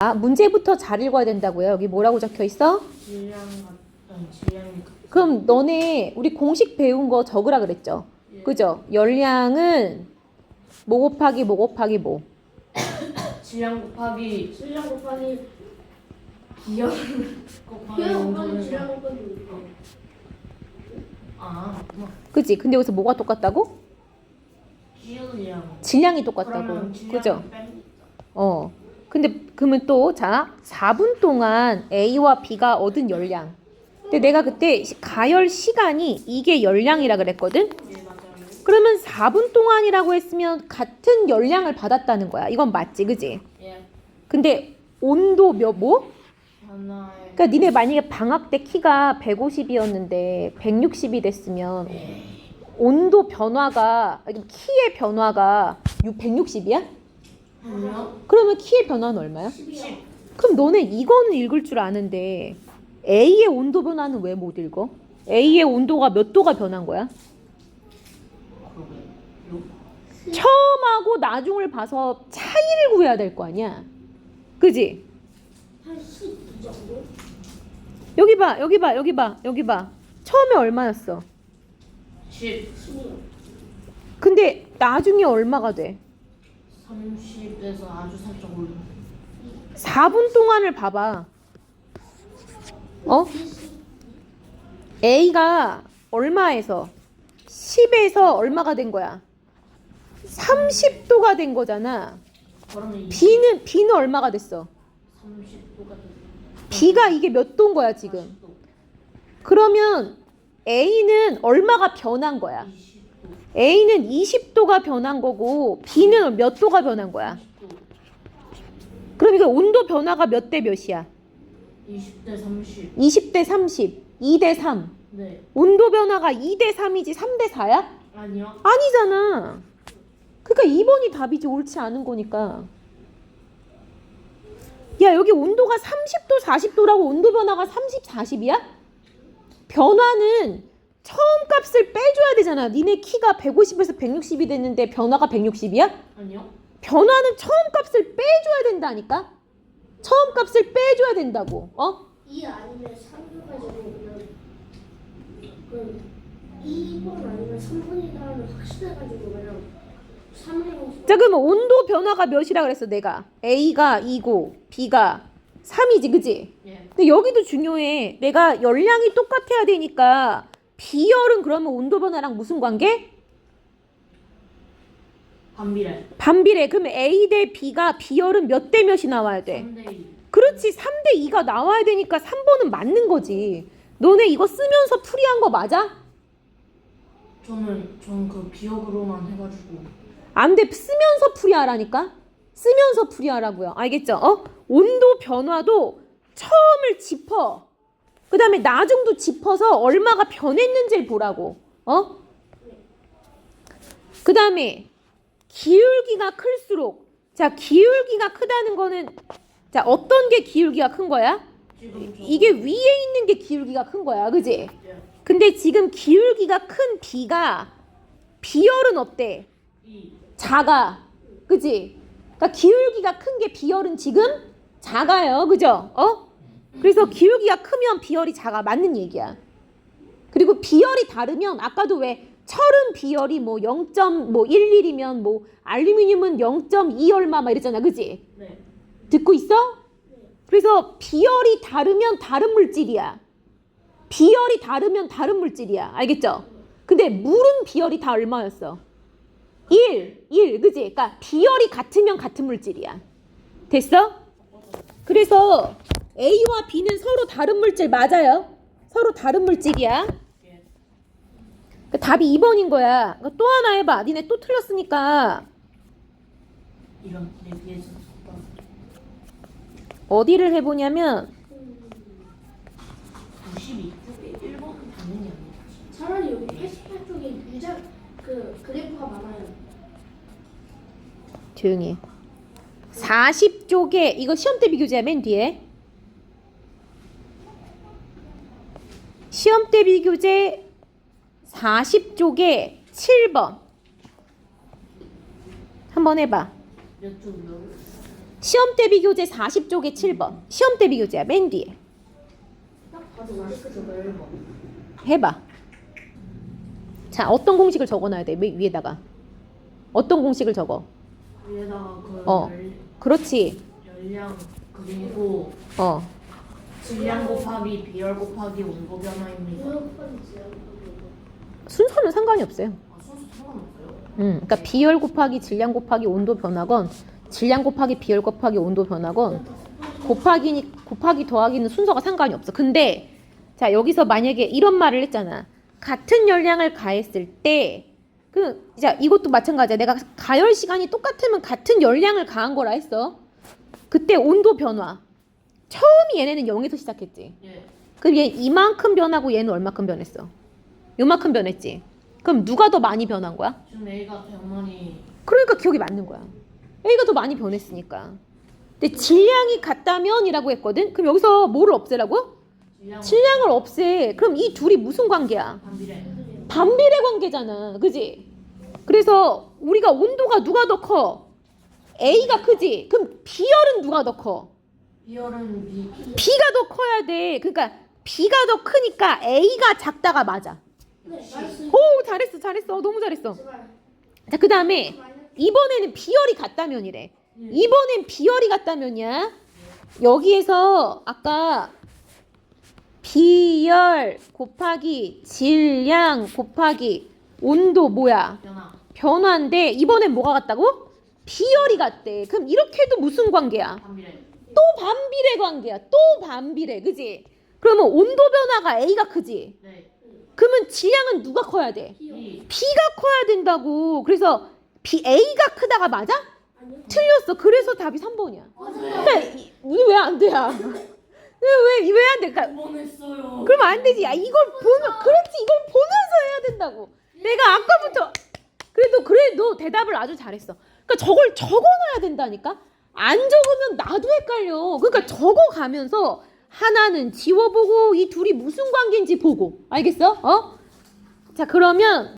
아, 문제부터 잘 읽어야 된다고요. 여기 뭐라고 적혀 있어? 질량 같은 질량이 그럼 너네 우리 공식 배운 거 적으라 그랬죠? 그죠? 열량은 뭐 곱하기 뭐 곱하기 뭐. 질량 곱하기 질량 곱하기 기억 곱하기 기억 곱하기 온도는 질량 곱하기 이거. 아 뭐, 그지? 근데 여기서 뭐가 똑같다고? 질량이 똑같다고. 그러면 질량 그죠? 뺀- 어. 근데 그러면 또 자, 4분 동안 A와 B가 얻은 열량. 근데 내가 그때 시- 가열 시간이 이게 열량이라 그랬거든? 예 맞아요 그러면 4분 동안이라고 했으면 같은 열량을 받았다는 거야. 이건 맞지, 그지? 예 근데 온도 몇 뭐? 그러니까 니네 만약에 방학 때 키가 150이었는데 160이 됐으면 온도 변화가 키의 변화가 160이야? 그러면 키의 변화는 얼마야? 10이요. 그럼 너네 이거는 읽을 줄 아는데 A의 온도 변화는 왜 못 읽어? A의 온도가 몇 도가 변한 거야? 처음하고 나중을 봐서 차이를 구해야 될 거 아니야. 그지? 한12 정도? 여기 봐, 여기 봐, 여기 봐, 여기 봐. 처음에 얼마였어? 10 10이요. 근데 나중에 얼마가 돼? 30에서 아주 살짝 올라 4분 동안을 봐봐. 어? A가 얼마에서 10에서 얼마가 된 거야? 30도가 된 거잖아. 그러면 B는 B는 얼마가 됐어? 30도가 B가 이게 몇 도인 거야 지금? 그러면 A는 얼마가 변한 거야? 20도 A는 20도가 변한 거고 B는 몇 도가 변한 거야? 20도 그럼 이거 온도 변화가 몇 대 몇이야? 20대 30 20대 30, 2대 3. 네 온도 변화가 2대 3이지 3대 4야? 아니요 아니잖아. 그러니까 2번이 답이지 옳지 않은 거니까. 야 여기 온도가 30도 40도라고 온도 변화가 30, 40이야? 변화는 처음 값을 빼줘야 되잖아. 니네 키가 150에서 160이 됐는데 변화가 160이야? 아니요 변화는 처음 값을 빼줘야 된다니까. 처음 값을 빼줘야 된다고. 어? 2 아니면 3분까지 오면 그 2번 아니면 3분이다는 확실해가지고 그냥 3을 해보고 자 그러면 온도 변화가 몇이라 그랬어 내가 A가 2고 B가 3이지 그지? 예 근데 여기도 중요해 내가 열량이 똑같아야 되니까 비열은 그러면 온도 변화랑 무슨 관계? 반비례 반비례 그러면 A 대 B가 비열은 몇 대 몇이 나와야 돼? 3대 2 그렇지 3대 2가 나와야 되니까 3번은 맞는 거지 너네 이거 쓰면서 풀이한 거 맞아? 저는 전그 기억으로만 해가지고 안 돼. 쓰면서 풀이하라니까. 쓰면서 풀이하라고요. 알겠죠? 어? 온도 변화도 처음을 짚어. 그 다음에 나중도 짚어서 얼마가 변했는지를 보라고. 어? 그 다음에 기울기가 클수록 자 기울기가 크다는 거는 자 어떤 게 기울기가 큰 거야? 이게 위에 있는 게 기울기가 큰 거야. 그지? 예. 근데 지금 기울기가 큰 B가 비열은 어때? 2 작아. 그지? 그러니까 기울기가 큰게 비열은 지금 작아요. 그죠? 어? 그래서 기울기가 크면 비열이 작아. 맞는 얘기야. 그리고 비열이 다르면 아까도 왜 철은 비열이 뭐 0.11이면 뭐 알루미늄은 0.2 얼마 막 이랬잖아. 그지? 네 듣고 있어? 그래서 비열이 다르면 다른 물질이야. 비열이 다르면 다른 물질이야. 알겠죠? 근데 물은 비열이 다 얼마였어? 1, 1, 그지? 그러니까 비열이 같으면 같은 물질이야. 됐어? 그래서 A와 B는 서로 다른 물질 맞아요. 서로 다른 물질이야. 예. 그 답이 2번인 거야. 그러니까 또 하나 해봐. 니네 또 틀렸으니까 이런 어디를 해보냐면 92쪽에 1번 당연히 아니야 차라리 여기 88쪽에 유자 그 그래프가 많아요. 조용히 해. 40쪽에 이거 시험 때 비교제야 맨 뒤에 시험 때 비교제 40쪽에 7번 한번 해봐? 시험 대비 교재 40쪽에 7번. 시험 대비 교재야. 맨 뒤에. 해봐. 자, 어떤 공식을 적어놔야 돼? 위- 위에다가. 어떤 공식을 적어? 위에다가 그 어. 열, 그렇지. 열량 그리고 어. 질량 곱하기 비열 곱하기 온도 변화입니다. 순서는 상관이 없어요. 아 순수 상관없어요. 음, 그러니까 비열 곱하기 질량 곱하기 온도 변화건 질량 곱하기 비열 곱하기 온도 변화건 곱하기 곱하기 더하기는 순서가 상관이 없어. 근데 자 여기서 만약에 이런 말을 했잖아. 같은 열량을 가했을 때 그, 자 이것도 마찬가지야. 내가 가열 시간이 똑같으면 같은 열량을 가한 거라 했어. 그때 온도 변화. 처음이 얘네는 0에서 시작했지. 예. 그럼 얘 이만큼 변하고 얘는 얼마큼 변했어? 요만큼 변했지. 그럼 누가 더 많이 변한 거야? 지금 A가 대만이 그러니까 기억이 맞는 거야. A가 더 많이 변했으니까. 근데 질량이 같다면이라고 했거든. 그럼 여기서 뭐를 없애라고? 질량 질량을 없애. 그럼 이 둘이 무슨 관계야? 반비례. 반비례 관계잖아. 그지? 그래서 우리가 온도가 누가 더 커? A가 크지? 그럼 비열은 누가 더 커? B가 더 커야 돼. 그러니까 B가 더 크니까 A가 작다가 맞아. 오, 잘했어, 잘했어. 너무 잘했어. 자, 그 다음에 이번에는 비열이 같다면이래. 예. 이번엔 비열이 같다면이야. 여기에서 아까 비열 곱하기 질량 곱하기 온도 뭐야? 변화. 변화인데 이번엔 뭐가 같다고? 비열이 같대. 그럼 이렇게도 무슨 관계야? 또 반비례 관계야. 또 반비례. 그지? 그러면 온도 변화가 A가 크지? 네. 그러면 질량은 누가 커야 돼? B. B가 커야 된다고. 그래서 B A가 크다가 맞아? 아니요. 틀렸어. 그래서 답이 3번이야. 맞아요. 그러니까 왜안 돼야? 왜왜 안 돼? 그러니까 했어요. 그러면 안 되지. 야 이걸 보면 그렇지. 이걸 보면서 해야 된다고. 내가 아까부터 그래도 그래 너 대답을 아주 잘했어. 그러니까 저걸 적어놔야 된다니까. 안 적으면 나도 헷갈려. 그러니까 적어가면서 하나는 지워보고 이 둘이 무슨 관계인지 보고 알겠어? 어? 자 그러면